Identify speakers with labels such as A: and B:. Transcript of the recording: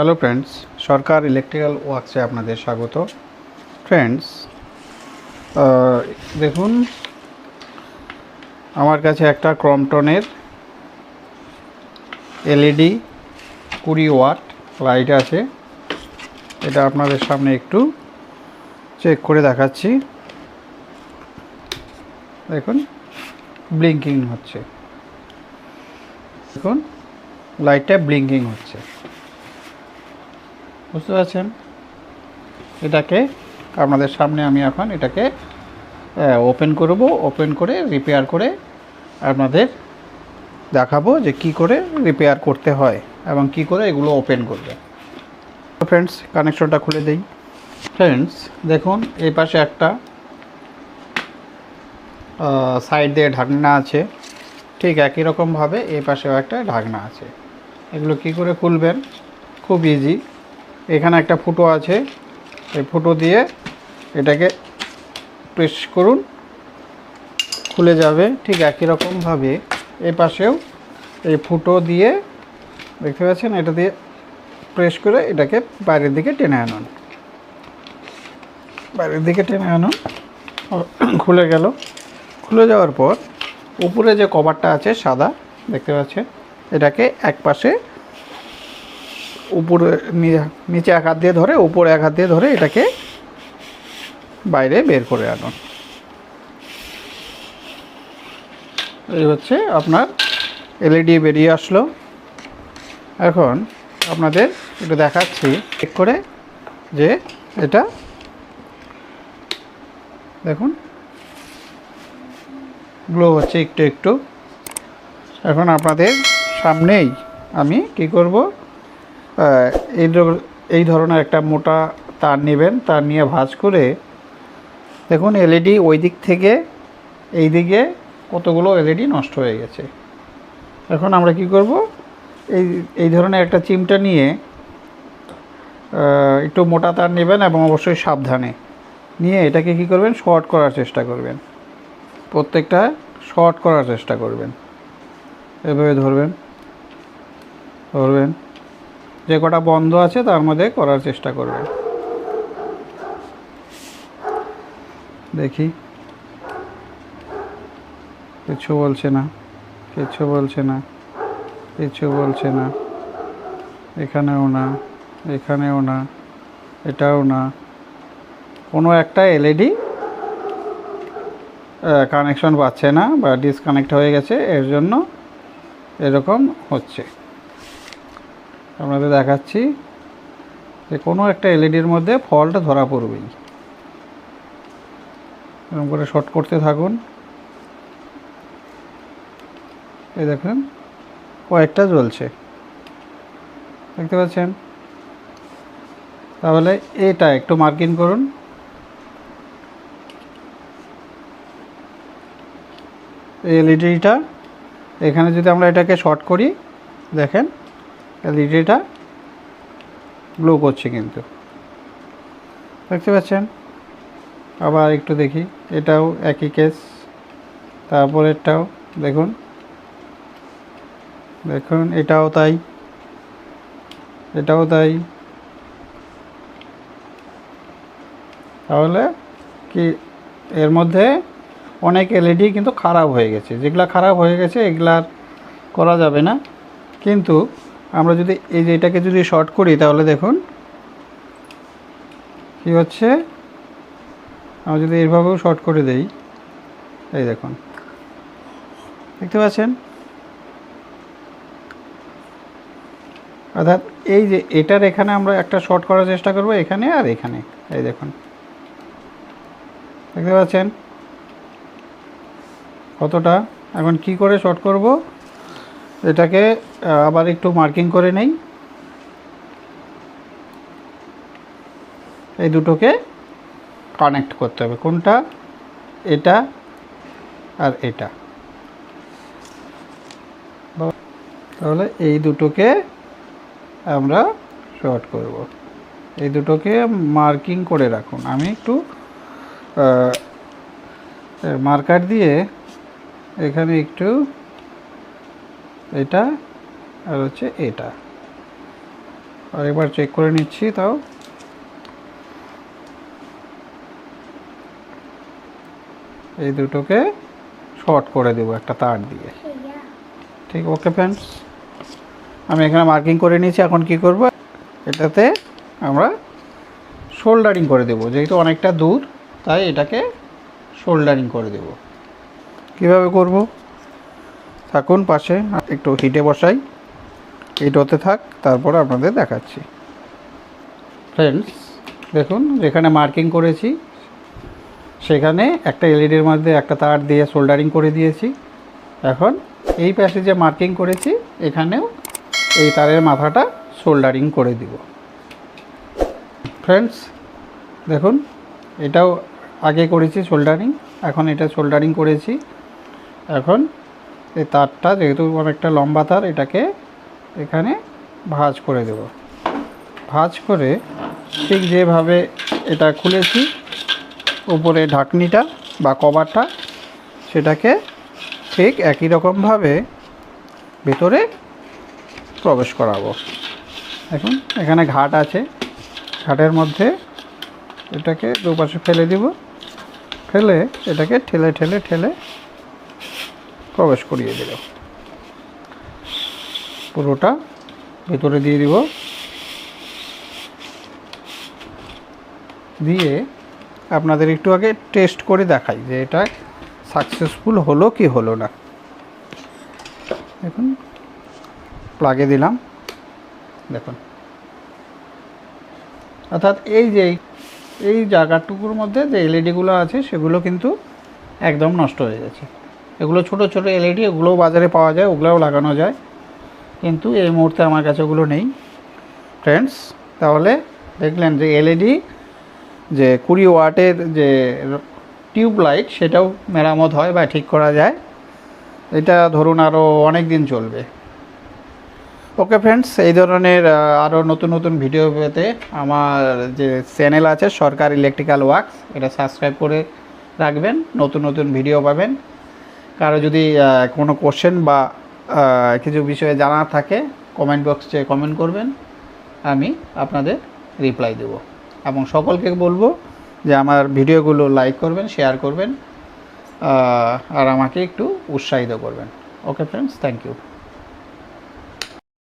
A: Hello friends, Sarkar electrical ওয়ার্কসে আপনাদের স্বাগত। ফ্রেন্ডস দেখুন, আমার কাছে একটা ক্রমটনের এলইডি কুড়ি ওয়াট লাইট আছে। এটা আপনাদের সামনে একটু চেক করে দেখাচ্ছি। দেখুন, ব্লিঙ্কিং হচ্ছে। দেখুন, লাইটটা ব্লিঙ্কিং হচ্ছে। বুঝতে পারছেন? এটাকে আপনাদের সামনে আমি এখন এটাকে ওপেন করব ওপেন করে রিপেয়ার করে আপনাদের দেখাবো যে কি করে রিপেয়ার করতে হয় এবং কি করে এগুলো ওপেন করবে। ফ্রেন্ডস কানেকশনটা খুলে দিই। ফ্রেন্ডস দেখুন, এই পাশে একটা সাইড দিয়ে ঢাকনা আছে। ঠিক একই রকমভাবে এই পাশেও একটা ঢাকনা আছে। এগুলো কি করে খুলবেন? খুব ইজি এখানে একটা ফুটো আছে। এই ফুটো দিয়ে এটাকে প্রেস করুন, খুলে যাবে ঠিক একই রকমভাবে। এই পাশেও এই ফুটো দিয়ে, দেখতে পাচ্ছেন? এটা দিয়ে প্রেস করে এটাকে বাইরের দিকে টেনে আনুন। বাইরের দিকে টেনে আনুন, খুলে গেল। খুলে যাওয়ার পর উপরে যে কভারটা আছে সাদা, দেখতে পাচ্ছেন? এটাকে এক পাশে উপরে নিচে এক হাত দিয়ে ধরে, উপরে এক হাত দিয়ে ধরে এটাকে বাইরে বের করে আনুন। এই হচ্ছে আপনার এলইডি বেরিয়ে আসলো। এখন আপনাদের এটা দেখাচ্ছি চেক করে যে এটা, দেখুন গ্লো হচ্ছে একটু একটু। এখন আপনাদের সামনেই আমি কি করব? এই এই ধরনের একটা মোটা তার নেবেন, তার নিয়ে ভাঁজ করে, দেখুন এলইডি ওই দিক থেকে এই দিকে কতগুলো এলইডি নষ্ট হয়ে গেছে। এখন আমরা কি করব? এই এই ধরনের একটা চিমটা নিয়ে একটু মোটা তার নেবেন এবং অবশ্যই সাবধানে নিয়ে এটাকে কি করবেন? শর্ট করার চেষ্টা করবেন। প্রত্যেকটা শর্ট করার চেষ্টা করবেন। এভাবে ধরবেন। ধরবেন। যে কটা বন্ধ আছে তার মধ্যে করার চেষ্টা করবে। দেখি। কিছু বলছে না, কিছু বলছে না, কিছু বলছে না। এখানেও না এখানেও না, এটাও না। কোনো একটা এলইডি কানেকশন পাচ্ছে না বা ডিসকানেক্ট হয়ে গেছে, এর জন্য এরকম হচ্ছে। আপনাদের দেখাচ্ছি যে কোনো একটা এলইডির মধ্যে ফলটা ধরা পড়বেই। এরকম করে শর্ট করতে থাকুন। এই দেখুন, কয়েকটা জ্বলছে। দেখতে পাচ্ছেন? তাহলে এটা একটু মার্কিং করুন। এই এলইডিটা, এখানে যদি আমরা এটাকে শর্ট করি, দেখেন এলইডিটা গ্লো করছে কিন্তু। দেখতে পাচ্ছেন? আবার একটু দেখি। এটাও একই কেস তারপরেরটাও দেখুন। দেখুন, এটাও তাই। এটাও তাই। তাহলে কি এর মধ্যে অনেক এলইডি কিন্তু খারাপ হয়ে গেছে। যেগুলা খারাপ হয়ে গেছে এগুলা আর করা যাবে না। কিন্তু আমরা যদি এই যে এটাকে যদি শর্ট করি তাহলে দেখুন, কি হচ্ছে? আমরা যদি এইভাবেও শর্ট করে দেই, এই দেখুন, দেখতে পাচ্ছেন? অর্থাৎ এই যে এটার এখানে আমরা একটা শর্ট করার চেষ্টা করব, এখানে আর এখানে, এই দেখুন, দেখতে পাচ্ছেন? কতটা? এখন কি করে শর্ট করব? এটাকে আবার একটু মার্কিং করে নেই। এই দুটোকে কানেক্ট করতে হবে। কোনটা? এটা আর এটা। তাহলে এই দুটোকে আমরা শর্ট করব। এই দুটোকে মার্কিং করে রাখুন। আমি একটু মার্কার দিয়ে এখানে একটু এটা আর হচ্ছে এটা। আরেকবার চেক করে নিচ্ছি তাও। এই দুটোকে শর্ট করে দেবো একটা তার দিয়ে। ঠিক ওকে ফ্রেন্ডস আমি এখানে মার্কিং করে নিয়েছি, এখন কি করব? এটাতে আমরা শোল্ডারিং করে দেবো, যেহেতু অনেকটা দূর, তাই এটাকে শোল্ডারিং করে দেব। কীভাবে করব? থাকুন পাশে, একটু হিটে বসাই। হিট হতে থাক, তারপর আপনাদের দেখাচ্ছি। ফ্রেন্ডস দেখুন, যেখানে মার্কিং করেছি, সেখানে একটা এলইডির মধ্যে একটা তার দিয়ে সোল্ডারিং করে দিয়েছি। এখন এই পাশে যে মার্কিং করেছি, এখানেও এই তারের মাথাটা সোল্ডারিং করে দিব। ফ্রেন্ডস দেখুন, এটাও আগে করেছি সোল্ডারিং এখন এটা সোল্ডারিং করেছি। এখন এই তারটা যেহেতু অনেকটা লম্বা তার, এটাকে এখানে ভাঁজ করে দেব। ভাঁজ করে ঠিক যেভাবে এটা খুলেছি, উপরে ঢাকনিটা বা কভারটা, সেটাকে ঠিক একই রকমভাবে ভেতরে প্রবেশ করাবো। এখন এখানে ঘাট আছে। ঘাটের মধ্যে এটাকে দুপাশে ফেলে দিব। ফেলে এটাকে ঠেলে ঠেলে ঠেলে প্রবেশ করিয়ে দিল। পুরোটা ভেতরে দিয়ে দিব। দিয়ে আপনাদের একটু আগে টেস্ট করে দেখাই যে এটা সাকসেসফুল হলো কি হলো না। দেখুন প্লাগে দিলাম। দেখুন। অর্থাৎ এই যে, এই জায়গাটুকুর মধ্যে যে এলইডিগুলো আছে সেগুলো কিন্তু একদম নষ্ট হয়ে গেছে। এগুলো ছোট ছোট এলইডি এগুলোও বাজারে পাওয়া যায়, ওগুলোও লাগানো যায়। কিন্তু এই মুহূর্তে আমার কাছে ওগুলো নেই। ফ্রেন্ডস তাহলে দেখলেন যে এলইডি যে কুড়ি ওয়াটের যে টিউব লাইট, সেটাও মেরামত হয় বা ঠিক করা যায়। এটা ধরুন আরও অনেক দিন চলবে। ওকে ফ্রেন্ডস এই ধরনের আরও নতুন নতুন ভিডিও পেতে আমার যে চ্যানেল আছে, সরকার ইলেকট্রিক্যাল ওয়ার্কস এটা সাবস্ক্রাইব করে রাখবেন। নতুন নতুন ভিডিও পাবেন। কারও যদি কোনো কোশ্চেন বা কিছু বিষয়ে জানার থাকে কমেন্ট বক্সে কমেন্ট করবেন। আমি আপনাদের রিপ্লাই দেব। এবং সকলকে বলব যে আমার ভিডিওগুলো লাইক করবেন শেয়ার করবেন আর আমাকে একটু উৎসাহিত করবেন। Okay friends thank you